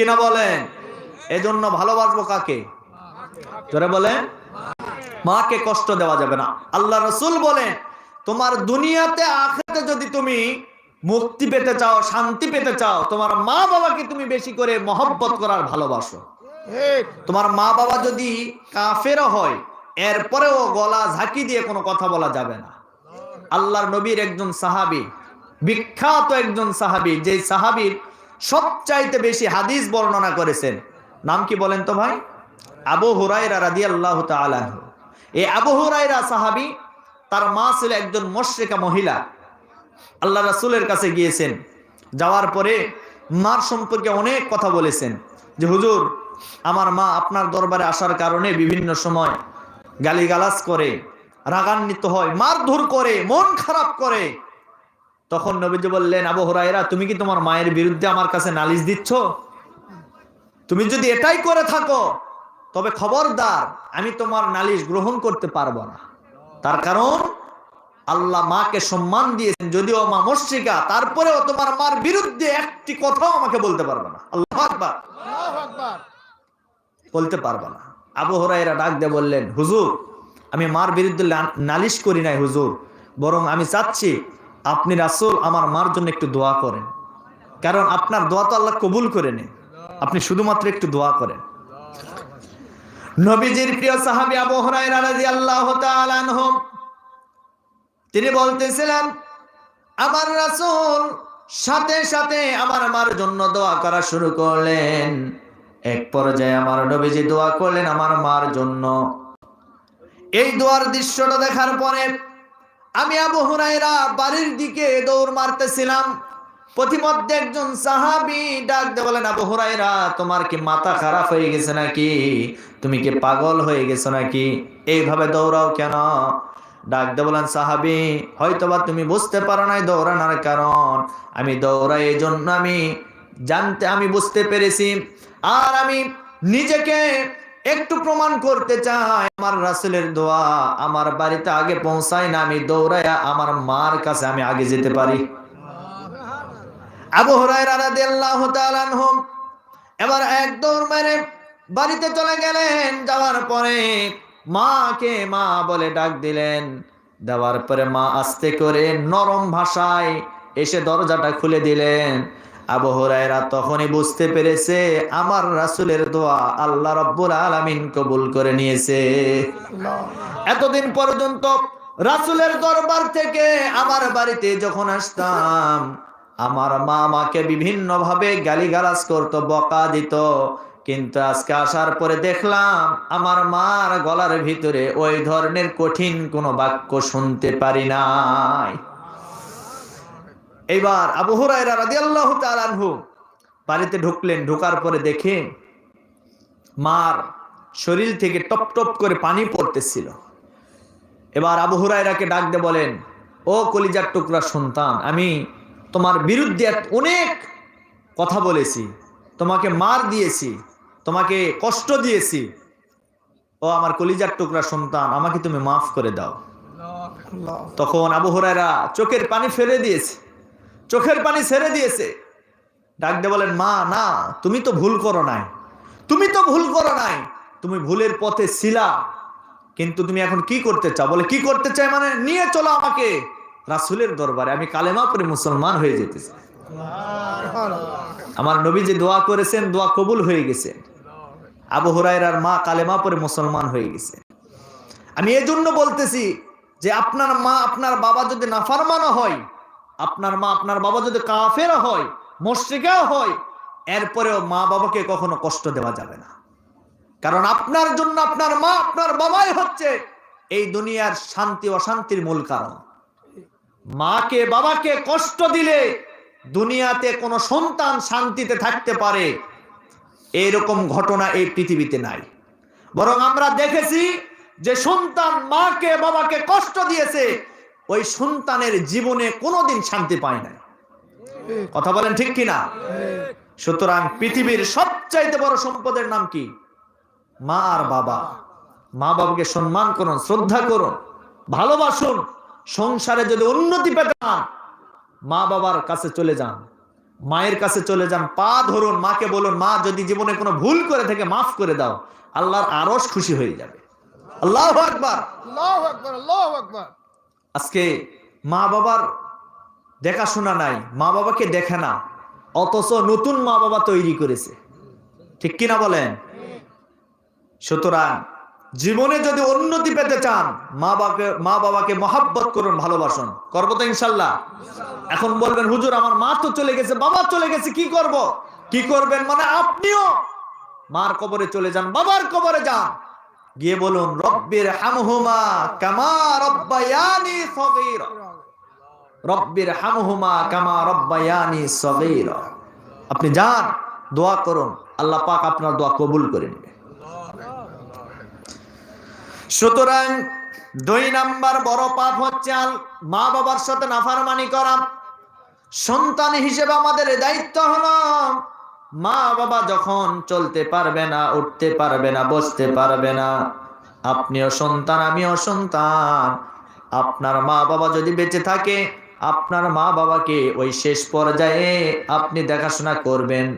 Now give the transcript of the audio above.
কিনা বলেন? এজন্য ভালোবাসবো কাকে? জোরে বলেন। মাকে কষ্ট দেওয়া যাবে না। আল্লাহ রসুল বলেন তোমার দুনিয়াতে আখেরাতে যদি তুমি মুক্তি পেতে চাও শান্তি পেতে চাও তোমার মা বাবাকে তুমি বেশি করে মহব্বত করার ভালোবাসো। তোমার মা বাবা যদি কাফেরও হয় এরপরেও গলা ঝাঁকি দিয়ে কোনো কথা বলা যাবে না। আল্লাহর নবীর একজন সাহাবী বিখ্যাত একজন সাহাবী যে সাহাবীর সবচাইতে বেশি হাদিস বর্ণনা করেছেন। নাম কি বলেন তো ভাই? আবু হুরাইরা রাদিয়াল্লাহু তাআলা আনহু। এই আবু হুরাইরা সাহাবী, তার মা ছিল একজন মুশরিকা মহিলা। আল্লাহ রাসুলের কাছে গিয়েছেন। যাওয়ার পরে মার সম্পর্কে অনেক কথা বলেছেন যে, হুজুর, আমার মা আপনার দরবারে আসার কারণে বিভিন্ন সময় গালিগালাজ করে, রাগান্বিত হয়, মারধর করে, মন খারাপ করে। তখন নবীজি বললেন আবু হুরায়রা তুমি কি তোমার মায়ের বিরুদ্ধে আমার কাছে নালিশ দিচ্ছ? তুমি যদি এটাই করে থাকো তবে খবরদার আমি তোমার নালিশ গ্রহণ করতে পারব না। তার কারণ আল্লাহ মাকে সম্মান দিয়েছেন যদিও মা মুশরিকা তারপরেও তোমার মার বিরুদ্ধে একটি কথাও আমাকে বলতে পারবে না। আল্লাহ আকবার। বলতে পারবে না। আবু হরাইরা ডাক দিয়ে বললেন হুজুর আমি মার বিরুদ্ধে নালিশ করি নাই হুজুর। বরং আমি চাচ্ছি আপনি রাসুল, আমার মার জন্য একটু দোয়া করেন। কারণ আপনার দোয়া তো আল্লাহ কবুল করে নেন আপনি শুধুমাত্র একটু দোয়া করেন। নবীজির প্রিয় সাহাবী আবু আনহু, তিনি বলতেছিলেন, আমার রাসূল সাথে সাথে আমার মার জন্য দোয়া করা শুরু করলেন। এক পর্যায়ে আমার নবীজি দোয়া করলেন আমার মার জন্য। এই দোয়ার দৃশ্যটা দেখার পরে আমি আবু হুরায়রা বাড়ির দিকে দৌড় মারতেছিলাম। প্রতিমধ্যে একজন সাহাবি ডাক দিয়ে বলেন, আবু হুরায়রা, তোমার কি মাথা খারাপ হয়ে গেছে নাকি? তুমি কি পাগল হয়ে গেছো নাকি? এইভাবে দৌড়াও কেন? ডাক দিয়ে বলেন, সাহাবী, হয়তোবা তুমি বুঝতে পারো নাই দৌড়ানোর কারণ। আমি দৌড়াই এই জন্য আমি জানতে, আমি বুঝতে পেরেছি। আর আমি নিজেকে একটু প্রমাণ করতে চাই, আমার রাসূলের দোয়া আমার বাড়িতে আগে পৌঁছায় না, আমি দৌড়াইয়া আমার মার কাছে আমি আগে যেতে পারি। আবু হুরায়রা রাদিয়াল্লাহু তাআলা আনহু এবার এক দৌড় মেরে বাড়িতে চলে গেলেন, যাওয়ার পরে মাকে মা বলে ডাক দিলেন। দেওয়ার পরে মা আস্তে করে নরম ভাষায় এসে দরজাটা খুলে দিলেন। আবু হুরায়রা তখনই বুঝতে পেরেছে, আমার রাসূলের দোয়া আল্লাহ রাব্বুল আলামিন কবুল করে নিয়েছে। এতদিন পর্যন্ত রাসূলের দরবার থেকে আমার বাড়িতে যখন আসতাম, আমার মা আমাকে বিভিন্ন ভাবে গালিগালাজ করতো, বকা দিত। কিন্তু আজকে আসার পরে দেখলাম, আমার মার গলার ভিতরে ওই ধরনের কঠিন কোনো বাক্য শুনতে পারি নাই। এইবার আবু হুরায়রা রাদিয়াল্লাহু তাআলা আনহু বাড়িতে ঢুকলেন ঢোকার পরে দেখে মার শরীর থেকে টপ টপ করে পানি পড়তেছিল। এবার আবু হুরায়রাকে ডাক দিয়ে বলেন ও কলিজার টুকরা সন্তান আমি তোমার বিরুদ্ধে অনেক কথা বলেছি তোমাকে মার দিয়েছি তোমাকে কষ্ট দিয়েছি। ও আমার কলিজার টুকরা সন্তান আমাকে তুমি মাফ করে দাও। তখন আবু হুরায়রা চোখের পানি ফেলে দিয়েছে। চোখের পানি ছেড়ে দিয়েছে। ডাক দিয়ে বলেন, মা, না, তুমি তো ভুল করো নাই। তুমি তো ভুল করো নাই। তুমি ভুলের পথে ছিলা, কিন্তু তুমি এখন কি করতে চাও? বলে, কি করতে চাই মানে নিয়ে চলো আমাকে রাসুলের দরবারে। আমি কালেমা পরে মুসলমান হয়ে যেতেছি। আমার নবী যে দোয়া করেছেন, দোয়া কবুল হয়ে গেছে। আবু হুরায়রার মা কালেমা পরে মুসলমান হয়ে গেছে। আমি এজন্য বলতেছি যে আপনার মা, আপনার বাবা যদি নাফারমানো হয় আপনার মা, আপনার বাবা যদি কাফেরা হয় মুশরিকাও হয়, এরপরেও মা বাবাকে কখনো কষ্ট দেওয়া যাবে না। কারণ আপনার জন্য আপনার মা, আপনার বাবাই হচ্ছে এই দুনিয়ার শান্তি, অশান্তির মূল কারণ। মাকে, বাবাকে কষ্ট দিলে দুনিয়াতে কোনো সন্তান শান্তিতে থাকতে পারে, এরকম ঘটনা এই পৃথিবীতে নাই। বরং আমরা দেখেছি যে সন্তান মাকে, বাবাকে কষ্ট দিয়েছে ওই সন্তানের জীবনে কোনোদিন শান্তি পায় না কথা বলেন ঠিক কিনা? সুতরাং পৃথিবীর সবচাইতে বড় সম্পদের নাম কি? মা আর বাবা। মা বাবাকে সম্মান করুন, শ্রদ্ধা করুন, ভালোবাসুন, সংসারে যদি উন্নতি পেতে মা বাবার কাছে চলে যান, মায়ের কাছে চলে যান, পা ধরুন, মাকে বলুন, মা, যদি জীবনে কোনো ভুল করে থাকে, মাফ করে দাও, আল্লাহর আরস খুশি হয়ে যাবে। আল্লাহ আকবার। আল্লাহু আকবার আল্লাহু আকবার। আজকে মা বাবার দেখাশোনা নাই মা বাবাকে দেখে না, অথচ নতুন মা বাবা তৈরি করেছে। ঠিক কিনা বলেন? সুতরাং জীবনে যদি উন্নতি পেতে চান মা বাবাকে মা বাবাকে মহাব্বত করুন, ভালোবাসুন। করব তো ইনশাল্লাহ। এখন বলবেন, হুজুর, আমার মা তো চলে গেছে, বাবা চলে গেছে, কি করব? কি করবেন মানে আপনিও মার কবরে চলে যান, বাবার কবরে যান। গিয়ে বলুন রব্বির হামহুমা কামা রব্বায়ানি সগীরা। রব্বির হামহুমা কামা রব্বায়ানি সগীরা। আপনি যান, দোয়া করুন। আল্লাহ পাক আপনার দোয়া কবুল করে নেবে। সুতরাং দুই নাম্বার বড় পাপ হচ্ছে মা বাবার সাথে নাফারমানি করা। সন্তান হিসেবে আমাদের দায়িত্ব হলো মা বাবা যখন চলতে পারবে না, উঠতে পারবে না, বসতে পারবে না, আপনিও সন্তান, আমিও সন্তান। আপনার মা বাবা যদি বেঁচে থাকে, আপনার মা বাবাকে ওই শেষ পর্যায়ে আপনি দেখাশোনা করবেন।